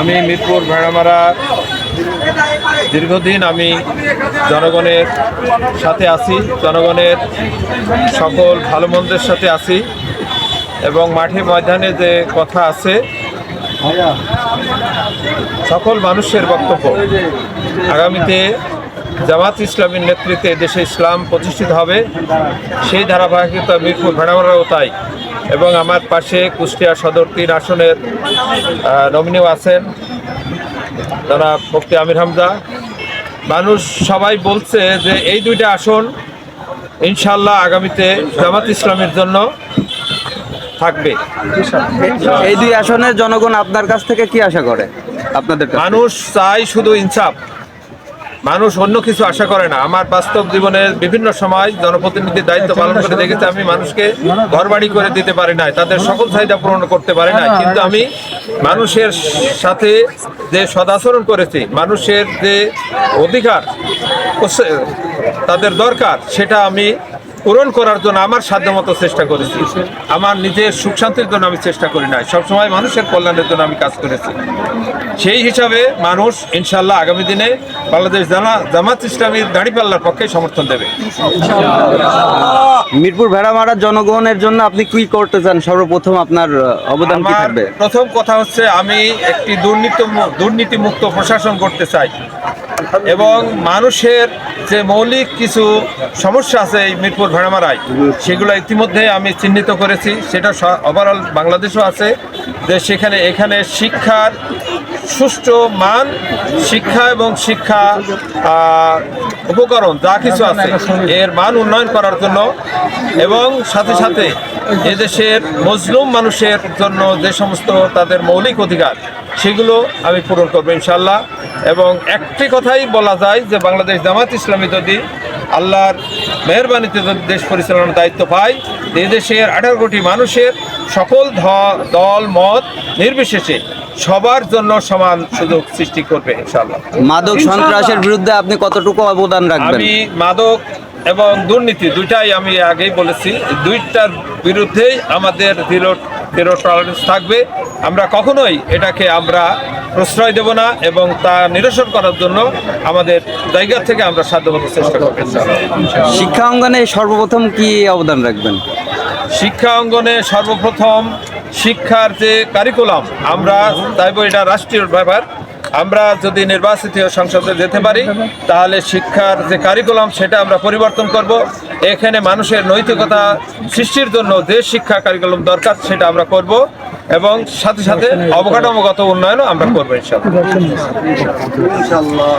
আমি মিরপুর ভেড়ামারা দীর্ঘদিন আমি জনগণের সাথে আছি, জনগণের সকল ভালো মন্দের সাথে আছি এবং মাঠে ময়দানে যে কথা আছে, সকল মানুষের বক্তব্য। আগামীতে জামাত ইসলামের নেতৃত্বে দেশে ইসলাম প্রতিষ্ঠিত হবে, সেই ধারাবাহিকতা মিরপুর ভেড়ামারাও তাই। এবং আমার পাশে কুষ্টিয়া সদর তিন আসনের নমিনিও আছেন তারা মুফতি আমির হামজা। মানুষ সবাই বলছে যে এই দুইটা আসন ইনশাল্লাহ আগামীতে জামাত ইসলামের জন্য থাকবে। এই দুই আসনের জনগণ আপনার কাছ থেকে কি আশা করে? আপনাদের মানুষ চাই শুধু ইনসাফ। মানুষ অন্য কিছু আশা করে না। আমার বাস্তব জীবনের বিভিন্ন সময় জনপ্রতিনিধির দায়িত্ব পালন করে দেখেছি আমি মানুষকে ঘরবাড়ি করে দিতে পারি নাই, তাদের সকল চাহিদা পূরণ করতে পারি নাই। কিন্তু আমি মানুষের সাথে যে সদাচরণ করেছি, মানুষের যে অধিকার তাদের দরকার, সেটা আমি পূরণ করার জন্য আমার সাধ্যমতো চেষ্টা করেছি। আমার নিজের সুখ শান্তির জন্য আমি চেষ্টা করি নাই। সবসময় মানুষের কল্যাণের জন্য আমি কাজ করেছি। সেই হিসাবে মানুষ ইনশাল্লাহ আগামী দিনে বাংলাদেশ জামাত ইসলামী দাঁড়িপাল্লার পক্ষে সমর্থন দেবে। মিরপুর ভেড়ামারার জনগণের জন্য আপনি কি করতে চান? সর্বপ্রথম আপনার অবদান কি থাকবে? প্রথম কথা হচ্ছে আমি একটি দুর্নীতি দুর্নীতিমুক্ত প্রশাসন করতে চাই। এবং মানুষের যে মৌলিক কিছু সমস্যা আছে এই মিরপুর ভেড়ামারায় সেগুলো ইতিমধ্যে আমি চিহ্নিত করেছি। সেটা ওভারঅল বাংলাদেশও আছে। যে সেখানে এখানে শিক্ষার সুষ্ঠু মান শিক্ষা এবং শিক্ষা উপকরণ যা কিছু আছে এর মান উন্নয়ন করার জন্য এবং সাথে সাথে এদেশের মজলুম মানুষের জন্য যে সমস্ত তাদের মৌলিক অধিকার সেগুলো আমি পূরণ করব ইনশাল্লাহ এবং একটি কথাই বলা যায় যে বাংলাদেশ জামাত ইসলামী যদি আল্লাহর মেহরবানিতে যদি দেশ পরিচালনার দায়িত্ব পায় এই দেশের আঠারো কোটি মানুষের সকল দল মত নির্বিশেষে সবার জন্য সমান সুযোগ সৃষ্টি করবে ইনশাল্লাহ মাদক সন্ত্রাসের বিরুদ্ধে আপনি কতটুকু অবদান রাখবেন? আমি মাদক এবং দুর্নীতি দুইটাই আমি আগেই বলেছি দুইটার বিরুদ্ধেই আমাদের জিরো জিরো টলারেন্স থাকবে। আমরা কখনোই এটাকে আমরা প্রশ্রয় দেব না এবং তা নিরসন করার জন্য আমাদের জায়গা থেকে আমরা সাধ্যমতো চেষ্টা করব। শিক্ষা অঙ্গনে সর্বপ্রথম কি অবদান রাখবেন? শিক্ষা অঙ্গনে সর্বপ্রথম শিক্ষার যে কারিকুলাম আমরা চাইব এটা রাষ্ট্রীয় ব্যাপার। আমরা যদি নির্বাচিত সংসদে যেতে পারি, তাহলে শিক্ষার যে কারিকুলাম সেটা আমরা পরিবর্তন করব। এখানে মানুষের নৈতিকতা সৃষ্টির জন্য যে শিক্ষা কারিকুলাম দরকার, সেটা আমরা করব এবং সাথে সাথে অবকাঠামোগত উন্নয়নও আমরা করব ইনশাআল্লাহ।